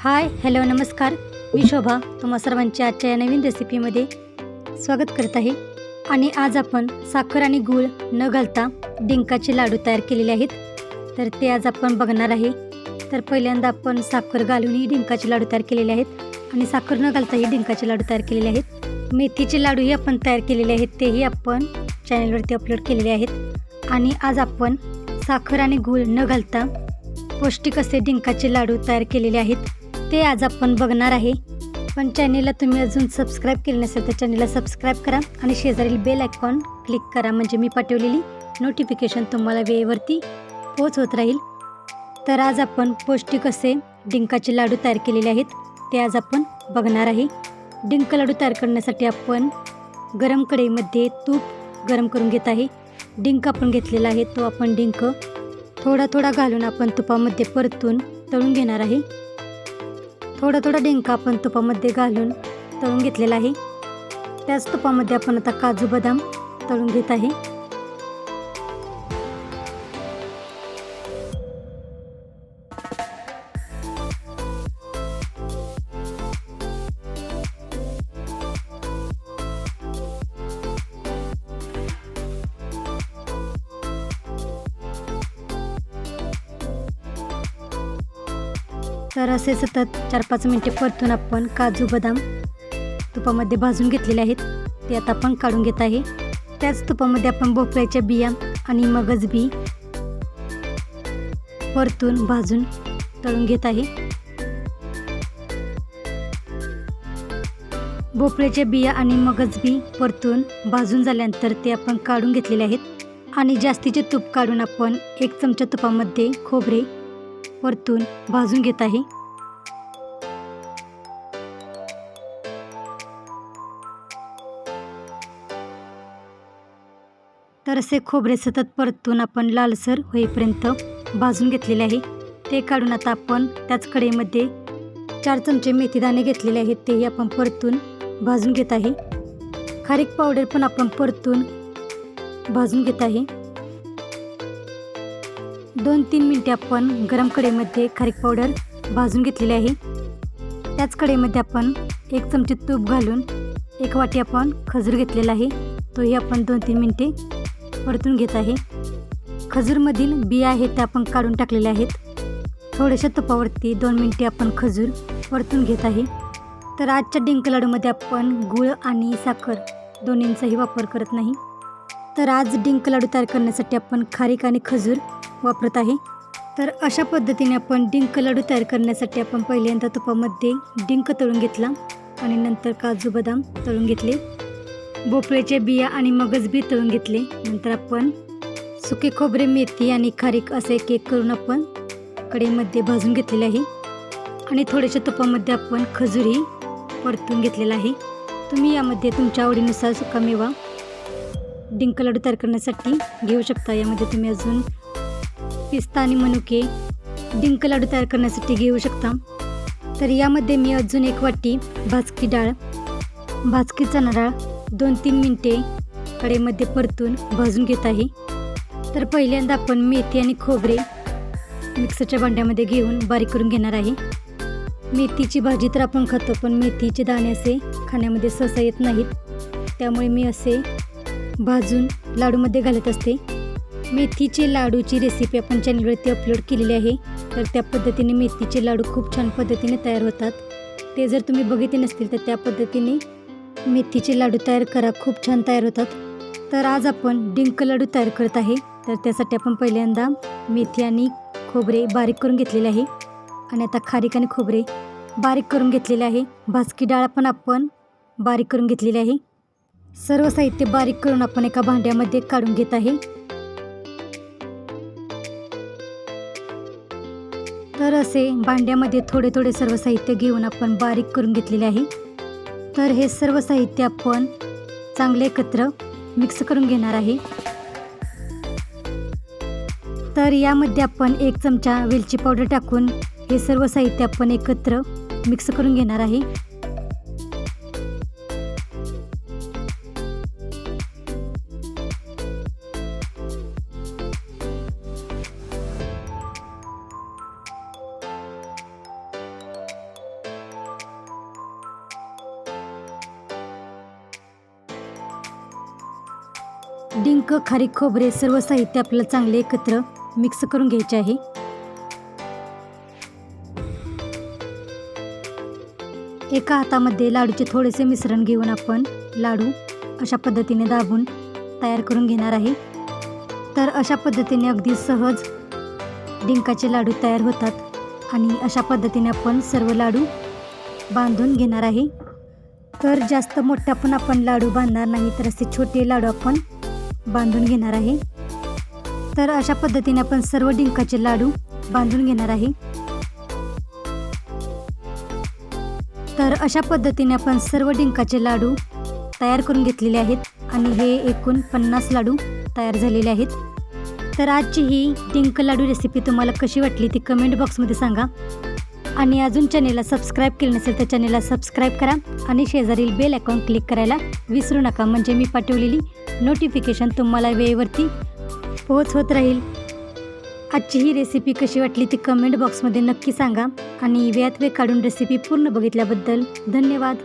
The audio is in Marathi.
हाय हॅलो नमस्कार. मी शोभा. तुम्हा सर्वांच्या आजच्या या नवीन रेसिपीमध्ये स्वागत करत आहे. आणि आज आपण साखर आणि गूळ न घालता डिंकाचे लाडू तयार केलेले आहेत. तर ते आज आपण बघणार आहे. तर पहिल्यांदा आपण साखर घालूनही डिंकाचे लाडू तयार केलेले आहेत. आणि साखर न घालताही डिंकाचे लाडू तयार केलेले आहेत. मेथीचे लाडूही आपण तयार केलेले आहेत. तेही आपण चॅनलवरती अपलोड केलेले आहेत. आणि आज आपण साखर आणि गूळ न घालता पौष्टिक असे डिंकाचे लाडू तयार केलेले आहेत. ते आज आपण बघणार आहे. पण चॅनेलला तुम्ही अजून सबस्क्राईब केले नसेल तर चॅनेलला सबस्क्राईब करा आणि शेजारील बेल आयकॉन क्लिक करा. म्हणजे मी पाठवलेली नोटिफिकेशन तुम्हाला वेळेवरती पोच होत राहील. तर आज आपण पौष्टिक असे डिंकाचे लाडू तयार केलेले आहेत. ते आज आपण बघणार आहे. डिंक लाडू तयार करण्यासाठी आपण गरम कढईमध्ये तूप गरम करून घेत आहे. डिंक आपण घेतलेला आहे. तो आपण डिंक थोडा थोडा घालून आपण तुपामध्ये परतून तळून घेणार आहे. थोडा थोडा डिंक आपण तुपामध्ये घालून तळून घेतलेला आहे. त्याच तुपामध्ये आपण आता काजू बदाम तळून घेत आहे. तर असे सतत चार पाच मिनटे परतून आपण काजू बदाम तुपामध्ये भाजून घेतलेले आहेत. ते आता आपण काढून घेत आहे. त्याच तुपामध्ये आपण भोपळ्याच्या बिया आणि मगज बी परतून भाजून तळून घेत आहे. भोपळ्याच्या बिया आणि मगज बी परतून भाजून झाल्यानंतर ते आपण काढून घेतलेले आहेत. आणि जास्तीचे तूप काढून आपण एक चमचा तुपामध्ये खोबरे परतून भाजून घेत आहे. तर असे खोबरे सतत परतून आपण लालसर होईपर्यंत भाजून घेतलेले आहे. ते काढून आता आपण त्याच कढईमध्ये चार चमचे मेथीदाणे घेतलेले आहेत. तेही आपण परतून भाजून घेत आहे. खारीक पावडर पण आपण परतून भाजून घेत आहे. दोन तीन मिनटे आपण गरम कढईमध्ये खारीक पावडर भाजून घेतलेली आहे. त्याच कढईमध्ये आपण एक चमचे तूप घालून एक वाटी आपण खजूर घेतलेला आहे. तोही आपण दोन तीन मिनटे परतून घेत आहे. खजूरमधील बिया आहेत त्या आपण काढून टाकलेल्या आहेत. थोड्याशा तुपावरती दोन मिनटे आपण खजूर परतून घेत आहे. तर आजच्या डिंक लाडूमध्ये आपण गूळ आणि साखर दोन्हींचाही वापर करत नाही. तर आज डिंक लाडू तयार करण्यासाठी आपण खारीक आणि खजूर वापरत आहे. तर अशा पद्धतीने आपण डिंक लाडू तयार करण्यासाठी आपण पहिल्यांदा तुपामध्ये डिंक तळून घेतला आणि नंतर काजू बदाम तळून घेतले. भोपळ्याच्या बिया आणि मगज बी तळून घेतले. नंतर आपण सुके खोबरे मेथी आणि खारीक असे केक करून आपण कडेमध्ये भाजून घेतलेले आहे. आणि थोड्याशा तुपामध्ये आपण खजूरही परतून घेतलेला आहे. तुम्ही यामध्ये तुमच्या आवडीनुसार सुकामेवा डिंक लाडू तयार करण्यासाठी घेऊ शकता. यामध्ये तुम्ही अजून पिस्ता आणि मनुके डिंक लाडू तयार करण्यासाठी घेऊ शकता. तर यामध्ये मी अजून एक वाटी भाजकी डाळ भाजकी चणा डाळ दोन तीन मिनटे कडेमध्ये परतून भाजून घेत आहे. तर पहिल्यांदा आपण मेथी आणि खोबरे मिक्सरच्या भांड्यामध्ये घेऊन बारीक करून घेणार आहे. मेथीची भाजी तर आपण खातो पण मेथीचे दाणे असे खाण्यामध्ये सहसा येत नाहीत. त्यामुळे मी असे भाजून लाडूमध्ये घालत असते. मेथीचे लाडूची रेसिपी आपण चॅनलवरती अपलोड केलेली आहे. तर त्या पद्धतीने मेथीचे लाडू खूप छान पद्धतीने तयार होतात. ते जर तुम्ही बघितले नसतील तर त्या पद्धतीने मेथीचे लाडू तयार करा. खूप छान तयार होतात. तर आज आपण डिंक लाडू तयार करत आहे. तर त्यासाठी आपण पहिल्यांदा मेथी आणि खोबरे बारीक करून घेतलेले आहे. आणि आता खारीक आणि खोबरे बारीक करून घेतलेले आहे. भाजकी डाळ पण आपण बारीक करून घेतलेली आहे. सर्व साहित्य बारीक करून आपण एका भांड्यामध्ये काढून घेत आहे. तर असे भांड्यामध्ये थोडे थोडे सर्व साहित्य घेऊन आपण बारीक करून घेतलेले आहे. तर हे सर्व साहित्य आपण चांगले एकत्र मिक्स करून घेणार आहे. तर यामध्ये आपण एक चमचा वेलची पावडर टाकून हे सर्व साहित्य आपण एकत्र मिक्स करून घेणार आहे. डिंक खारीक खोबरे सर्व साहित्य आपल्याला चांगले एकत्र मिक्स करून घ्यायचे आहे. एका हातामध्ये लाडूचे थोडेसे मिश्रण घेऊन आपण लाडू अशा पद्धतीने दाबून तयार करून घेणार आहे. तर अशा पद्धतीने अगदी सहज डिंकाचे लाडू तयार होतात आणि अशा पद्धतीने आपण सर्व लाडू बांधून घेणार आहे. तर जास्त मोठा पण आपण लाडू बांधणार नाही तर असे छोटे लाडू आपण बांधून घेणार आहे. तर अशा पद्धतीने आपण सर्व डिंकाचे लाडू बांधून घेणार आहे. तर अशा पद्धतीने आपण सर्व डिंकाचे लाडू तयार करून घेतलेले आहेत आणि हे एकूण पन्नास लाडू तयार झालेले आहेत. तर आजची ही डिंक लाडू रेसिपी तुम्हाला कशी वाटली ती कमेंट बॉक्समध्ये सांगा. आणि अजून चॅनेलला सबस्क्राईब केलं नसेल तर चॅनेलला सबस्क्राईब करा आणि शेजारील बेल अकाउंट क्लिक करायला विसरू नका. म्हणजे मी पाठवलेली नोटिफिकेशन तुम्हाला वेळेवरती पोहोच होत राहील. आजची ही रेसिपी कशी वाटली ती कमेंट बॉक्समध्ये नक्की सांगा आणि वेळात वेळ काढून रेसिपी पूर्ण बघितल्याबद्दल धन्यवाद.